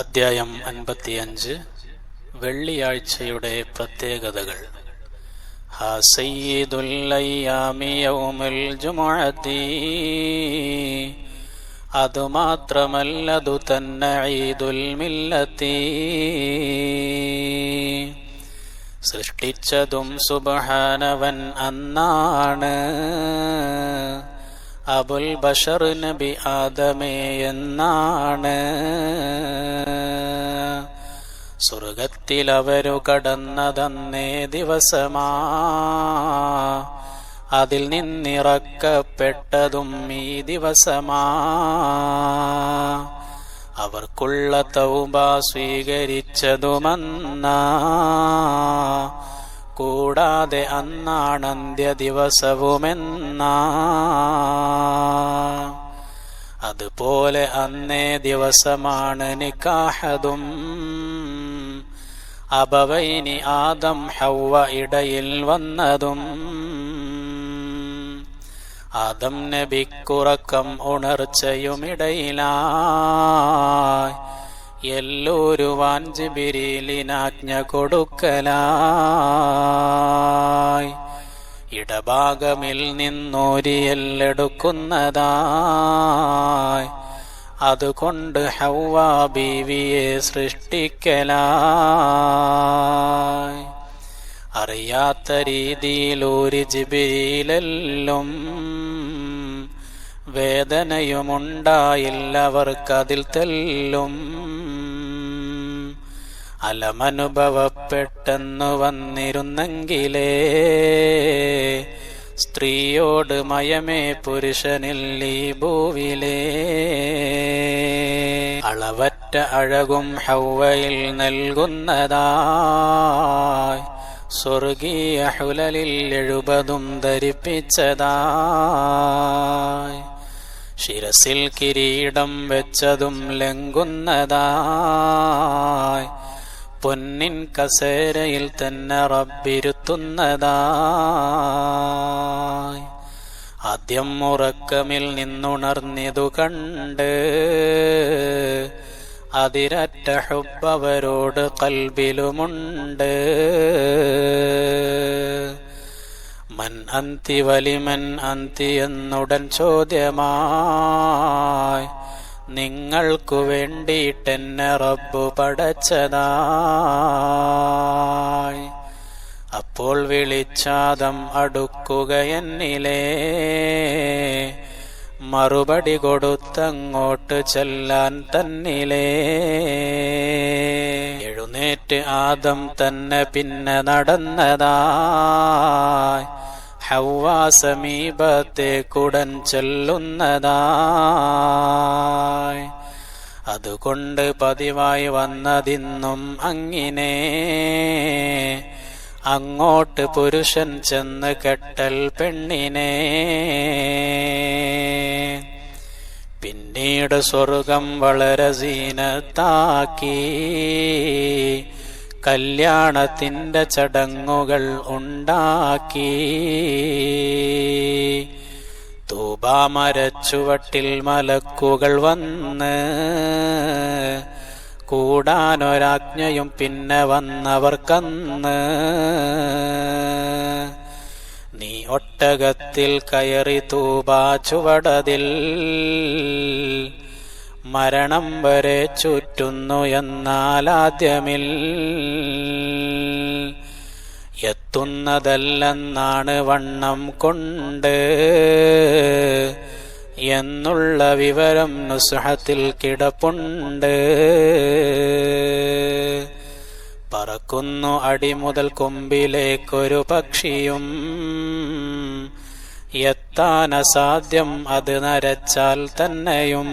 അദ്ധ്യായം അൻപത്തിയഞ്ച്. വെള്ളിയാഴ്ചയുടെ പ്രത്യേകതകൾ. അതുമാത്രമല്ലതു തന്നെ മില്ലത്തി. സൃഷ്ടിച്ചതും സുബഹാനവൻ അന്നാണ്. അബുൽ ബഷർ നബി ആദമേ എന്നാണ്. സ്വർഗത്തിൽ അവരു കടന്നതന്നേ ദിവസമാ. അതിൽ നിന്നിറക്കപ്പെട്ടതും ഈ ദിവസമാ. അവർക്കുള്ള തൗബ സ്വീകരിച്ചതുമന്നാ. കൂടാതെ അന്നാണന്ത്യ ദിവസവുമെന്നാ അതുപോലെ അന്നേ ദിവസമാണ് നിക്കാഹതും. അബവൈനി ആദം ഹൗവ ഇടയിൽ വന്നതും. ആദം നബിക്കുറക്കം ഉണർച്ചയുമിടയിലായി. എല്ലൂരുവാൻ ജിബിരിലിനാജ്ഞ കൊടുക്കലായി. ഇടഭാഗമിൽ നിന്നോരിയെല്ലെടുക്കുന്നതായി അതുകൊണ്ട് ഹൗവ ബീവിയെ സൃഷ്ടിക്കലായി. അറിയാത്ത രീതിയിൽ ഒരു ജിബിയിലെല്ലും വേദനയുമുണ്ടായില്ലവർക്കതിൽ തെല്ലും. അലമനുഭവപ്പെട്ടെന്നു വന്നിരുന്നെങ്കിലേ സ്ത്രീയോട് മയമേ പുരുഷനിൽ ഈ ഭൂവിലേ. അളവറ്റ അഴകും ഹൗവയിൽ നൽകുന്നതായി സ്വർഗീയ ഹുലലിൽ എഴുപതും ധരിപ്പിച്ചതായി ശിരസിൽ കിരീടം വെച്ചതും ലംഘുന്നതായി പൊന്നിൻ കസേരയിൽ തന്നെ റബ്ബിരുത്തുന്നതായി. ആദ്യം ഉറക്കമിൽ നിന്നുണർന്നിതു കണ്ട് അതിരറ്റ ഹുബവരോട് കൽബിലുമുണ്ട്. മൻ അന്തി വലിമൻ അന്തി എന്നുടൻ ചോദ്യമായി. നിങ്ങൾക്കു വേണ്ടിയിട്ടെന്നെ റബ്ബു പടച്ചതായി. അപ്പോൾ വിളിച്ചാദം അടുക്കുക എന്നിലേ മറുപടി കൊടുത്തങ്ങോട്ട് ചെല്ലാൻ തന്നിലേ. എഴുന്നേറ്റ് ആദം തന്നെ പിന്നെ നടന്നതായി. ഹൗവാ സമീപത്തെ കുടൻ ചെല്ലുന്നതായി. അതുകൊണ്ട് പതിവായി വന്നതിന്നും അങ്ങിനെ. അങ്ങോട്ട് പുരുഷൻ ചെന്ന് കെട്ടൽ പെണ്ണിനെ. പിന്നീട് സ്വർഗം വളരെ സീനത്താക്കി. കല്യാണത്തിന്റെ ചടങ്ങുകൾ ഉണ്ടാക്കി. തൂബാമരച്ചുവട്ടിൽ മലക്കുകൾ വന്ന് കൂടാനൊരാജ്ഞയും പിന്നെ വന്നവർക്കന്ന് നീ ഒട്ടകത്തിൽ കയറി തൂബാ ചുവടതിൽ മരണം വരെ ചുറ്റുന്നു എന്നാലാദ്യമിൽ. എത്തുന്നതല്ലെന്നാണ് വണ്ണം കൊണ്ട്. എന്നുള്ള വിവരം നുസഹത്തിൽ കിടപ്പുണ്ട്. പറക്കുന്നു അടിമുതൽ കൊമ്പിലേക്കൊരു പക്ഷിയും. എത്താൻ അസാധ്യം അത് നരച്ചാൽ തന്നെയും.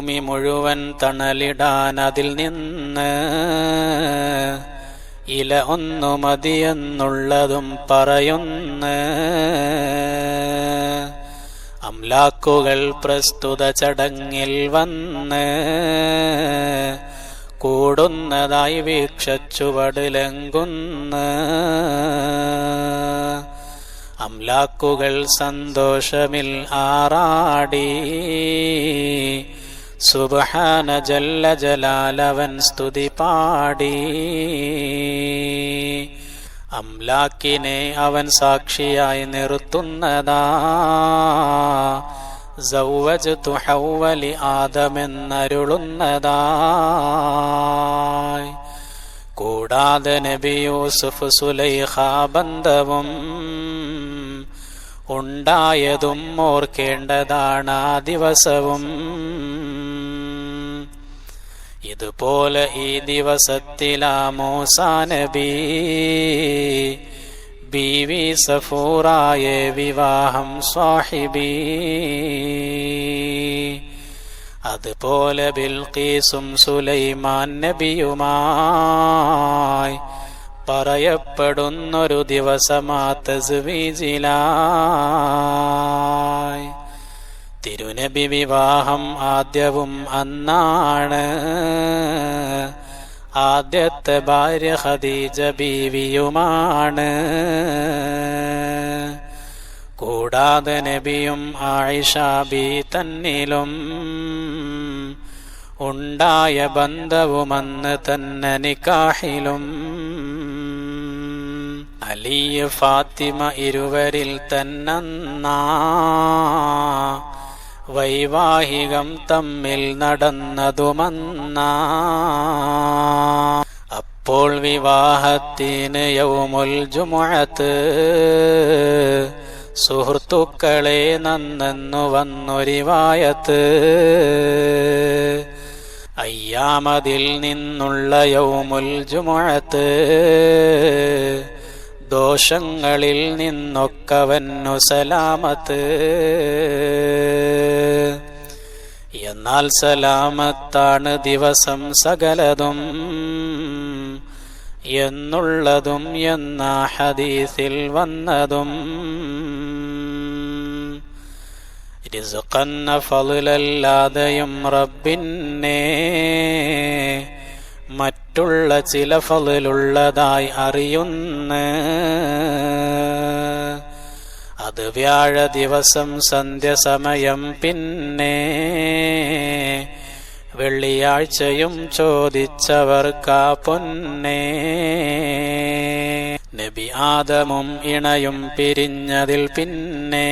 ഭൂമി മുഴുവൻ തണലിടാൻ അതിൽ നിന്ന് ഇല ഒന്നു മതിയെന്നുള്ളതും പറയുന്ന. അംലാക്കുകൾ പ്രസ്തുത ചടങ്ങിൽ വന്ന് കൂടുന്നതായി വീക്ഷച്ചുവടിലങ്കുന്ന അംലാക്കുകൾ സന്തോഷമിൽ ആറാടി. സുബഹാന ജല്ല ജലാലവൻ സ്തുതി പാടി. അംലാക്കിനെ അവൻ സാക്ഷിയായി നിർത്തുന്നതാ. സൗവജ് തുഹൗവലി ആദമെന്നരുളുന്നതായി കൂടാതെ നബി യൂസുഫ് സുലൈഹ ബന്ധവും ഉണ്ടായതും ഓർക്കേണ്ടതാണ് ആ ദിവസവും. ഇതുപോലെ ഈ ദിവസത്തിലാ മൂസാ നബി ബീവി സഫൂറായ വിവാഹം സ്വാഹിബി. അതുപോലെ ബിൽക്കീസും സുലൈമാൻ നബിയുമായി പറയപ്പെടുന്നൊരു ദിവസമാ തസ്വീജിലായി. തിരുനബി വിവാഹം ആദ്യവും അന്നാണ്. ആദ്യത്തെ ഭാര്യ ഹദീജ ബീവിയുമാണ്. കൂടാതെ നബിയും ആയിഷ ബി തന്നിലും ഉണ്ടായ ബന്ധവുമന്ന് തന്നെ നിക്കാഹിലും. അലിയ ഫാത്തിമ ഇരുവരിൽ തന്നെന്നാ. വൈവാഹികം തമ്മിൽ നടന്നതുമന്ന. അപ്പോൾ വിവാഹത്തിന് യൗമുൽ ജുമുഅത്ത് സുഹൃത്തുക്കളെ നന്നെന്നു വന്നൊരിവായത്ത് അയ്യാമതിൽ നിന്നുള്ള യൗമുൽ ജുമുഅത്ത് ദോഷങ്ങളിൽ നിന്നൊക്കവന്നു സലാമത്ത് എന്നാൽ സലാമത്താണ് ദിവസം സകലതും. എന്നുള്ളതും എന്ന ഹദീസിൽ വന്നതും. രിസുഖന്ന ഫലുലല്ലാതെയും റബ്ബിന്നേ റബ്ബിന്നെ മറ്റുള്ള ചില ഫലിലുള്ളതായി അറിയുന്ന അത് വ്യാഴ ദിവസം സന്ധ്യസമയം പിന്നെ വെള്ളിയാഴ്ചയും ചോദിച്ചവർക്കാ പൊന്നെ. നബി ആദമും ഇണയും പിരിഞ്ഞതിൽ പിന്നെ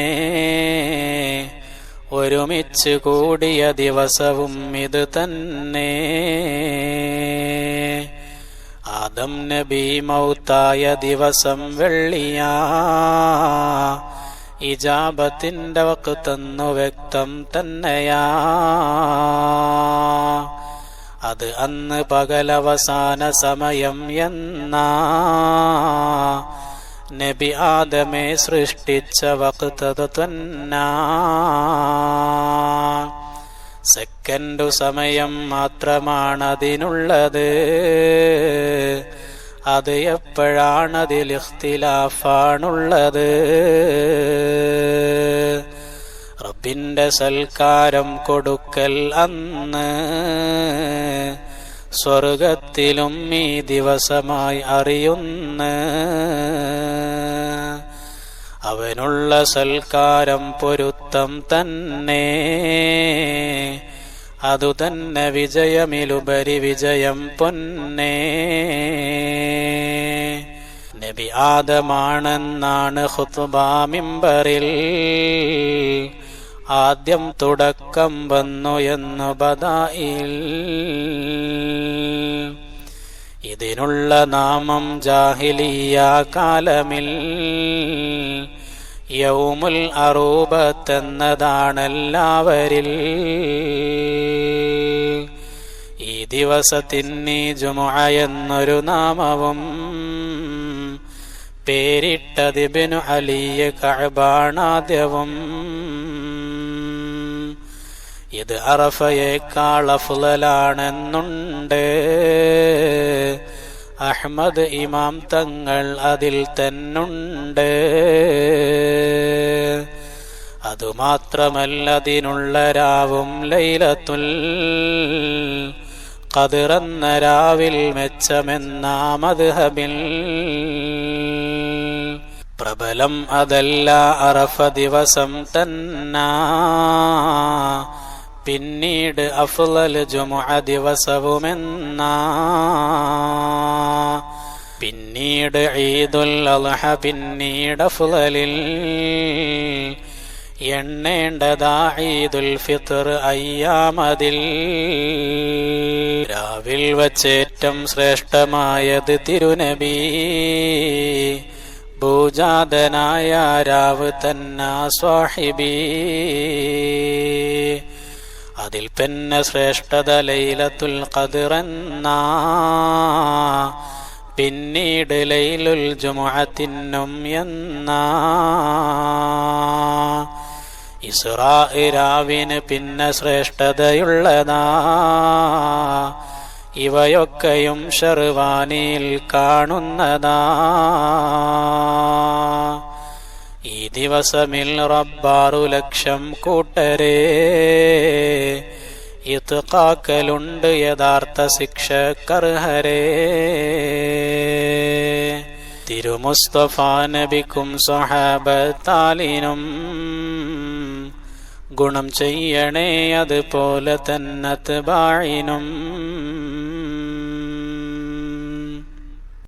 ഒരുമിച്ച് കൂടിയ ദിവസവും ഇത് തന്നെ. ആദം നബി മൗത്തായ ദിവസം വെള്ളിയാ. ഇജാബത്തിന്റെ വക്തന്നു വ്യക്തം തന്നെയാ. അത് അന്ന് പകലവസാന സമയം എന്നാ. നബി ആദമേ സൃഷ്ടിച്ച വക്തത് തന്നാ. സെക്കൻഡു സമയം മാത്രമാണതിനുള്ളത്. അത് എപ്പോഴാണതിൽ ഇഖ്തിലാഫാണുള്ളത്? റബ്ബിന്റെ സൽക്കാരം കൊടുക്കൽ അന്ന് സ്വർഗത്തിലും ഈ ദിവസമായി അറിയുന്ന. അവനുള്ള സൽക്കാരം പൊരുത്തം തന്നെ. അതു തന്നെ വിജയമിലുപരി വിജയം പൊന്നേ. നബി ആദമാണെന്നാണ് ഹുത്തുബാമിമ്പറിൽ ആദ്യം തുടക്കം വന്നു എന്നു ബദായിൽ. ഇതിനുള്ള നാമം ജാഹിലിയ കാലമിൽ. യൗമുൽ അറൂബത്തെന്നതാണെല്ലാവരിൽ. ഈ ദിവസത്തിന്നീ ജുമുഅ എന്നൊരു നാമവും പേരിട്ടതിബിനു അലിയ കഅബാണാദ്യവും. ഇത് അറഫയേക്കാൾ അഫ്ളലാണെന്നുണ്ട് അഹ്മദ് ഇമാം തങ്ങൾ അതിൽ തന്നുണ്ട്. അതുമാത്രമല്ല അതിനുള്ള രാവും ലൈലത്തുൽ കതിറന്ന രാവിൽ മെച്ചമെന്നാമത് മദ്ഹബിൽ. പ്രബലം അതല്ല അറഫ ദിവസം തന്നാ. പിന്നീട് അഫ്ലൽ ജുമുഅ ദിവസവുമെന്നാ. പിന്നീട് ഈദുൽ അൽഹ പിന്നീട് അഫ്ലലിൽ. എണ്ണേണ്ടതാ ഈദുൽ ഫിത്ർ അയ്യാമതിൽ. രാവിൽ വച്ചേറ്റം ശ്രേഷ്ഠമായത് തിരുനബി. ഭൂജാതനായ രാവ് തന്ന സ്വാഹിബി. അതിൽ പിന്നെ ശ്രേഷ്ഠത ലൈലത്തുൽ കതിറന്ന പിന്നീട് ലൈലുൽ ജുമുഅത്തിനും എന്ന. ഇസ്രാ രാവിന് പിന്നെ ശ്രേഷ്ഠതയുള്ളതാ. ഇവയൊക്കെയും ഷർവാനിയിൽ കാണുന്നതാ. ഈ ദിവസമിൽ റബ്ബാറു ലക്ഷം കൂട്ടരേ. ഇത്കാക്കലുണ്ട് യഥാർത്ഥ ശിക്ഷക്കർഹരേ തിരുമുസ്തഫ നബിക്കും സ്വഹാബത്താലിനും ഗുണം ചെയ്യണേ അതുപോലെ തന്നെ ബാഴിനും.